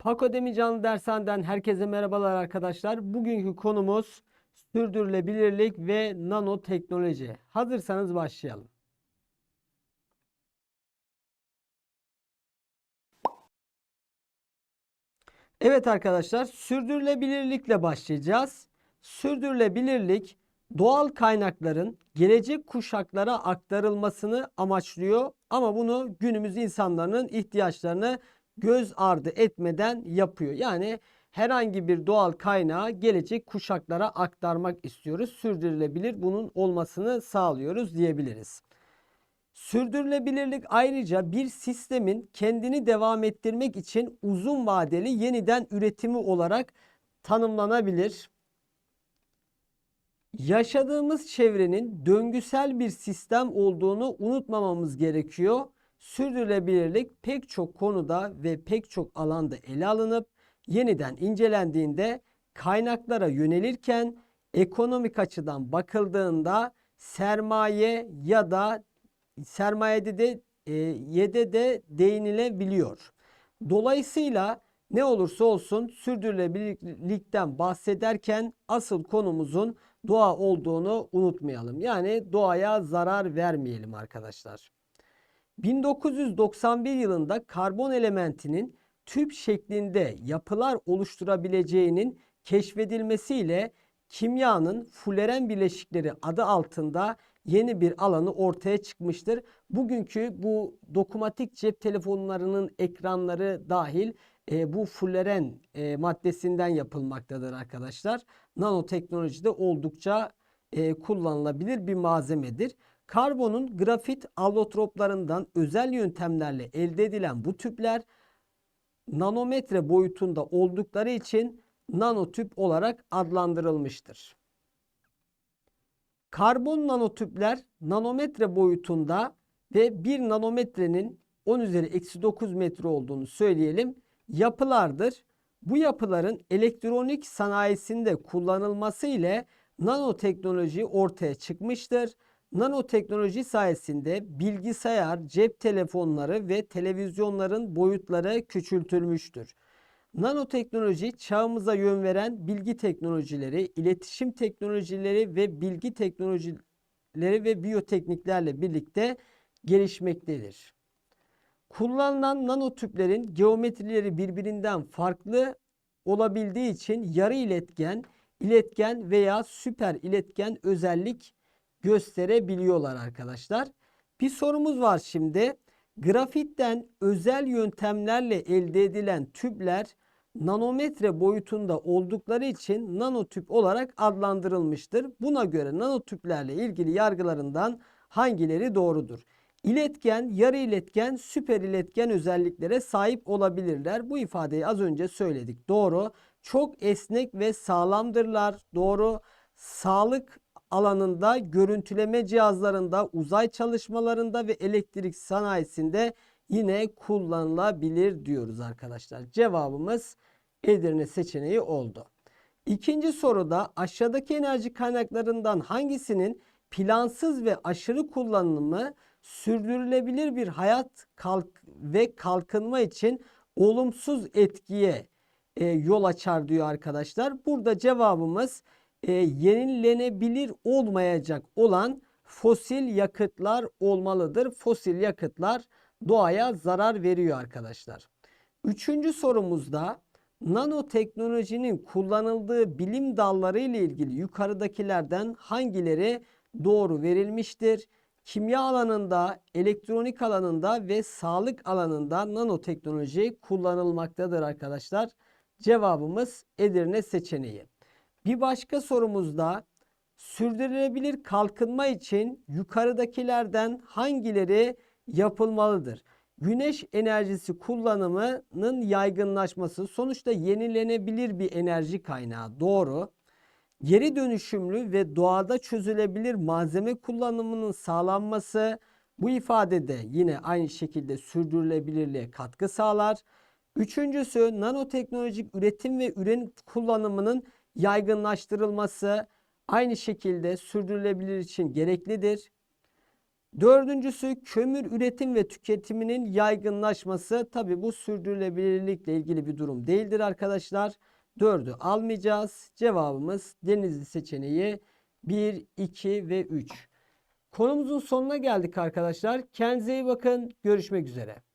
Pakodemi Canlı Dershaneden herkese merhabalar arkadaşlar. Bugünkü konumuz sürdürülebilirlik ve nanoteknoloji. Hazırsanız başlayalım. Evet arkadaşlar, sürdürülebilirlikle başlayacağız. Sürdürülebilirlik doğal kaynakların gelecek kuşaklara aktarılmasını amaçlıyor ama bunu günümüz insanların ihtiyaçlarını göz ardı etmeden yapıyor. Yani herhangi bir doğal kaynağı gelecek kuşaklara aktarmak istiyoruz. Sürdürülebilir bunun olmasını sağlıyoruz diyebiliriz. Sürdürülebilirlik ayrıca bir sistemin kendini devam ettirmek için uzun vadeli yeniden üretimi olarak tanımlanabilir. Yaşadığımız çevrenin döngüsel bir sistem olduğunu unutmamamız gerekiyor. Sürdürülebilirlik pek çok konuda ve pek çok alanda ele alınıp yeniden incelendiğinde kaynaklara yönelirken ekonomik açıdan bakıldığında sermaye ya da sermayede de e, yede de değinilebiliyor. Dolayısıyla ne olursa olsun sürdürülebilirlikten bahsederken asıl konumuzun doğa olduğunu unutmayalım. Yani doğaya zarar vermeyelim arkadaşlar. 1991 yılında karbon elementinin tüp şeklinde yapılar oluşturabileceğinin keşfedilmesiyle kimyanın fuleren bileşikleri adı altında yeni bir alanı ortaya çıkmıştır. Bugünkü bu dokunmatik cep telefonlarının ekranları dahil e, bu fuleren e, maddesinden yapılmaktadır arkadaşlar. Nanoteknolojide oldukça e, kullanılabilir bir malzemedir. Karbonun grafit allotroplarından özel yöntemlerle elde edilen bu tüpler nanometre boyutunda oldukları için nanotüp olarak adlandırılmıştır. Karbon nanotüpler nanometre boyutunda ve 1 nanometrenin 10 üzeri eksi 9 metre olduğunu söyleyelim yapılardır. Bu yapıların elektronik sanayisinde kullanılması ile nanoteknoloji ortaya çıkmıştır. Nanoteknoloji sayesinde bilgisayar, cep telefonları ve televizyonların boyutları küçültülmüştür. Nanoteknoloji çağımıza yön veren bilgi teknolojileri, iletişim teknolojileri ve bilgi teknolojileri ve biyotekniklerle birlikte gelişmektedir. Kullanılan nanotüplerin geometrileri birbirinden farklı olabildiği için yarı iletken, iletken veya süper iletken özellik gösterebiliyorlar arkadaşlar. Bir sorumuz var şimdi. Grafitten özel yöntemlerle elde edilen tüpler nanometre boyutunda oldukları için nanotüp olarak adlandırılmıştır. Buna göre nanotüplerle ilgili yargılarından hangileri doğrudur? İletken, yarı iletken, süper iletken özelliklere sahip olabilirler. Bu ifadeyi az önce söyledik. Doğru. Çok esnek ve sağlamdırlar. Doğru. Sağlık alanında, görüntüleme cihazlarında, uzay çalışmalarında ve elektrik sanayisinde yine kullanılabilir diyoruz arkadaşlar. Cevabımız Edirne seçeneği oldu. İkinci soruda aşağıdaki enerji kaynaklarından hangisinin plansız ve aşırı kullanımı sürdürülebilir bir hayat kalk ve kalkınma için olumsuz etkiye e, yol açar diyor arkadaşlar. Burada cevabımız e, yenilenebilir olmayacak olan fosil yakıtlar olmalıdır. Fosil yakıtlar doğaya zarar veriyor arkadaşlar. Üçüncü sorumuzda nanoteknolojinin kullanıldığı bilim dalları ile ilgili yukarıdakilerden hangileri doğru verilmiştir? Kimya alanında, elektronik alanında ve sağlık alanında nanoteknoloji kullanılmaktadır arkadaşlar. Cevabımız Edirne seçeneği. Bir başka sorumuzda sürdürülebilir kalkınma için yukarıdakilerden hangileri yapılmalıdır? Güneş enerjisi kullanımının yaygınlaşması sonuçta yenilenebilir bir enerji kaynağı doğru. Geri dönüşümlü ve doğada çözülebilir malzeme kullanımının sağlanması bu ifadede yine aynı şekilde sürdürülebilirliğe katkı sağlar. Üçüncüsü nanoteknolojik üretim ve ürün kullanımının yaygınlaştırılması aynı şekilde sürdürülebilir için gereklidir. Dördüncüsü kömür üretim ve tüketiminin yaygınlaşması. Tabi bu sürdürülebilirlikle ilgili bir durum değildir arkadaşlar. Dördü almayacağız. Cevabımız Denizli seçeneği 1, 2 ve 3. Konumuzun sonuna geldik arkadaşlar. Kendinize iyi bakın. Görüşmek üzere.